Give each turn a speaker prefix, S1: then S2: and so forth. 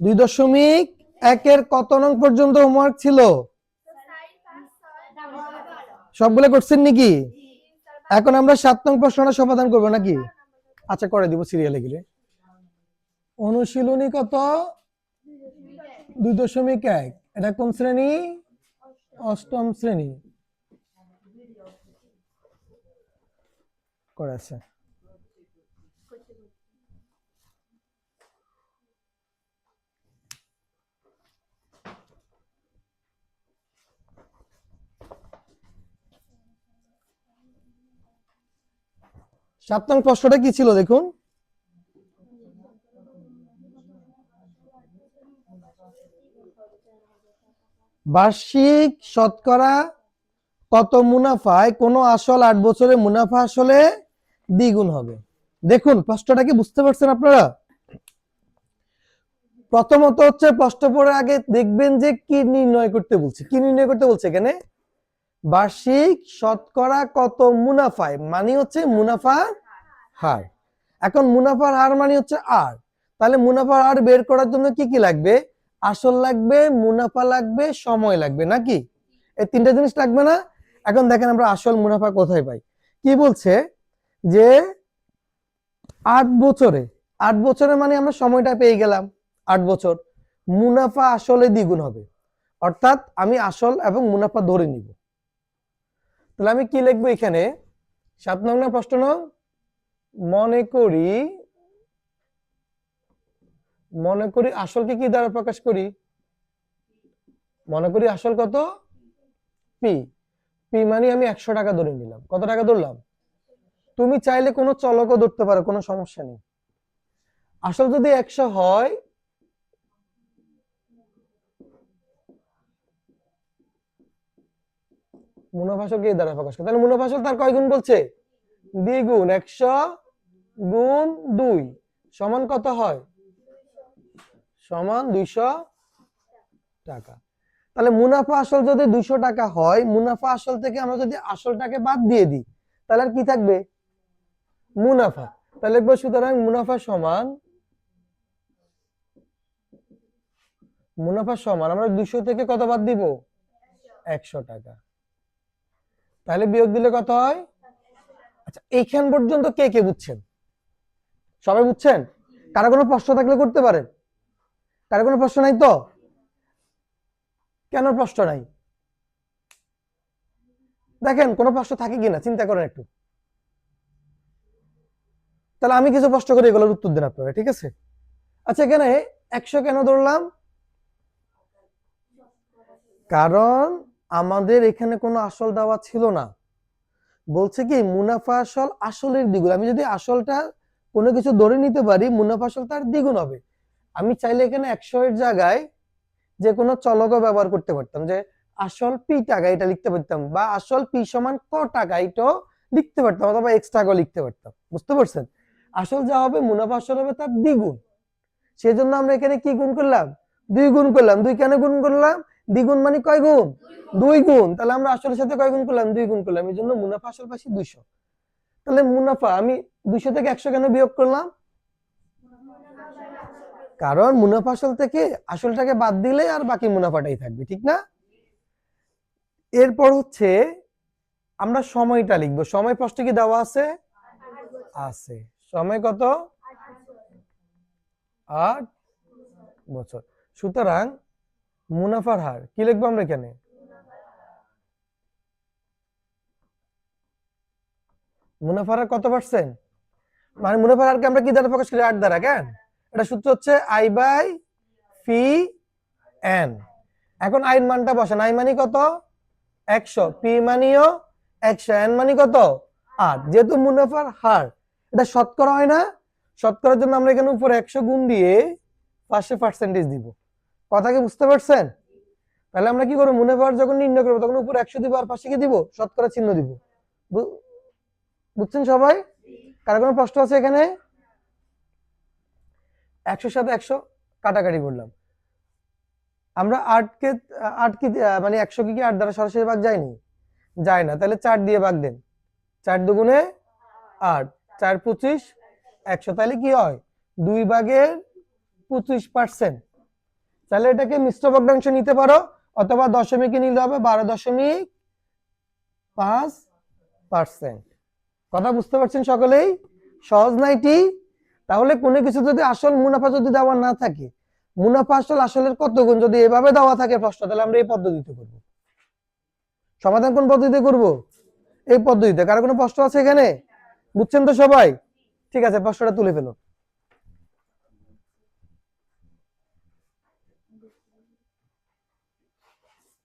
S1: দুই দশমিক একের কত নং পর্যন্ত হোমওয়ার্ক ছিল? সবগুলো করছেন নাকি? এখন আমরা সাত নং সমাধান করব নাকি? আচ্ছা করে দিব সিরিয়ালে অনুশীলনী কত? দুই দশমিক এক। এটা কোন শ্রেণি? অষ্টম শ্রেণি। করেছে সাত নং প্রশ্নটা কি ছিল দেখুন? বার্ষিক শতকরা কত মুনাফায় কোন আসল আট বছরে মুনাফা আসলে দ্বিগুণ হবে? দেখুন, প্রশ্নটা কি বুঝতে পারছেন আপনারা? প্রথমত হচ্ছে প্রশ্ন পড়ে আগে দেখবেন যে কি নির্ণয় করতে বলছে। কি নির্ণয় করতে বলছে এখানে? বার্ষিক শতকরা কত মুনাফায়? মানে হচ্ছে মুনাফা হার। এখন মুনাফার হার মানে হচ্ছে আর তাহলে মুনাফার হার বের করার জন্য কি কি লাগবে? আসল লাগবে, মুনাফা লাগবে, সময় লাগবে, নাকি? এই তিনটা জিনিস লাগবে না? এখন দেখেন আমরা আসল মুনাফা কোথায় পাই। কি বলছে? যে আট বছরে আট বছরে মানে আমরা সময়টা পেয়ে গেলাম, আট বছর। মুনাফা আসলে দ্বিগুণ হবে। অর্থাৎ আমি আসল এবং মুনাফা ধরে নিব। তাহলে আমি কি লিখব এখানে? সাত নং না প্রশ্ন মনে করি মনে করি আসলকে কি দ্বারা প্রকাশ করি? মনে করি আসল কত? পি পি মানে আমি একশো টাকা ধরে নিলাম। কত টাকা ধরলাম? তুমি চাইলে কোনো চলকও ধরতে পারো, কোনো সমস্যা নেই। আসল যদি একশো হয় মুনাফাসলকে দ্বারা প্রকাশ করে। তাহলে মুনাফাসল তার কয় গুণ বলছে? দ্বিগুণ একশো গুণ দুই। সমান কত হয়? সমান দুইশো টাকা। তাহলে মুনাফা আসল যদি দুইশো টাকা হয়, মুনাফা আসল থেকে আমরা যদি আসলটাকে বাদ দিয়ে দিই, তাহলে আর কি থাকবে? মুনাফা। তাহলে সুতরাং মুনাফা সমান মুনাফা সমান, আমরা দুইশো থেকে কত বাদ দিব? একশো টাকা। তাহলে বিয়োগ দিলে কত হয়? আচ্ছা এইখান পর্যন্ত কে কে বুঝছেন? সবাই বুঝছেন? কারও কোনো প্রশ্ন থাকলে করতে পারেন। কারও কোনো প্রশ্ন নাই তো? কেন প্রশ্ন নাই? দেখেন, কোনো প্রশ্ন থাকে কিনা? চিন্তা করেন একটু। তাহলে আমি কিছু প্রশ্ন করে, এগুলোর উত্তর দেন আপনারা, ঠিক আছে? আচ্ছা এখানে একশো কেন ধরলাম? কারণ আমাদের এখানে কোনো আসল দেওয়া ছিল না। বলছে কি, মুনাফা আসল আসলের দ্বিগুণ। আমি যদি আসলটা কোনো কিছু ধরে নিতে পারি, মুনাফা আসল তার দ্বিগুণ হবে। আমি চাইলে এখানে একশো এর জায়গায় যে কোনো চলকও ব্যবহার করতে পারতাম, যে আসল পি টাকা এটা লিখতে পারতাম বা আসল পি সমান ক টাকা এটাও লিখতে পারতাম অথবা এক্স টাকাও লিখতে পারতাম। বুঝতে পারছেন? আসল যা হবে, মুনাফা আসল হবে তার দ্বিগুণ। সেই জন্য আমরা এখানে কি গুণ করলাম? দুই গুণ করলাম। দুই কেন গুণ করলাম? দ্বিগুণ মানে কয় গুণ? দুই গুণ। তাহলে আমরা আসলের সাথে কয় গুণ করলাম? দুই গুণ করলাম। এই জন্য মুনাফা আসল পাশে দুইশো। তাহলে মুনাফা, আমি দুইশো থেকে একশো কেন বিয়োগ করলাম? কারণ মুনাফা আসল থেকে আসলটাকে বাদ দিলে আর বাকি মুনাফাটাই থাকবে, ঠিক না? এরপর হচ্ছে আমরা সময়টা লিখব। সময় প্রশ্ন কি দেওয়া আছে? আছে। সময় কত? আট বছর। সুতরাং মুনাফার হার। কি লিখব আমরা এখানে? মুনাফার হার কত পার্সেন্ট মানে মুনাফার হারকে আমরা কি দ্বারা প্রকাশ করি? আট দ্বারা, কেন? এটা সূত্র হচ্ছে আই বাই ফি এন এখন আইন মানটা বসেন। আই মানি কত? একশো। পি মানিও একশো। এন মানি কত? আট। যেহেতু মুনাফার হার, এটা শতকরা হয় না, শতকরার জন্য আমরা এখানে উপরে একশো গুণ দিয়ে পাশে পার্সেন্টেজ দিব। কথা কি বুঝতে পারছেন? তাহলে আমরা কি করব? মুনাফার যখন নির্ণয় করব, তখন উপরে একশো দিব আর পাশে কি দিব? শতকরা চিহ্ন দিব। বুঝছেন সবাই? কারও কোনো প্রশ্ন আছে এখানে? একশোর সাথে একশো কাটাকাটি করলাম। আমরা আটকে আট কি মানে একশো কি কি আট দ্বারা সরাসরি ভাগ যায়নি? যায় না। তাহলে চার দিয়ে ভাগ দেন। চার দুগুণে আট। চার পঁচিশ, একশো। তাহলে কি হয়? দুই ভাগের পঁচিশ পার্সেন্ট। তাহলে এটাকে মিশ্র ভগ্নাংশ নিতে পারো, অথবা দশমিকে নিতে হবে বারো দশমিক পাঁচ পার্সেন্ট কথা বুঝতে পারছেন সকলেই? সহজ নাইটি তাহলে কোনো কিছু যদি আসল মুনাফা যদি দেওয়া না থাকে, মুনাফা আসল আসলের কত গুণ? যদি এভাবে দেওয়া থাকে প্রশ্ন, তাহলে আমরা এই পদ্ধতিতে করব। সমাধান কোন পদ্ধতিতে করব? এই পদ্ধতিতে। কারও কোনো প্রশ্ন আছে এখানে? বুঝছেন তো সবাই? ঠিক আছে, প্রশ্নটা তুলে ফেলো।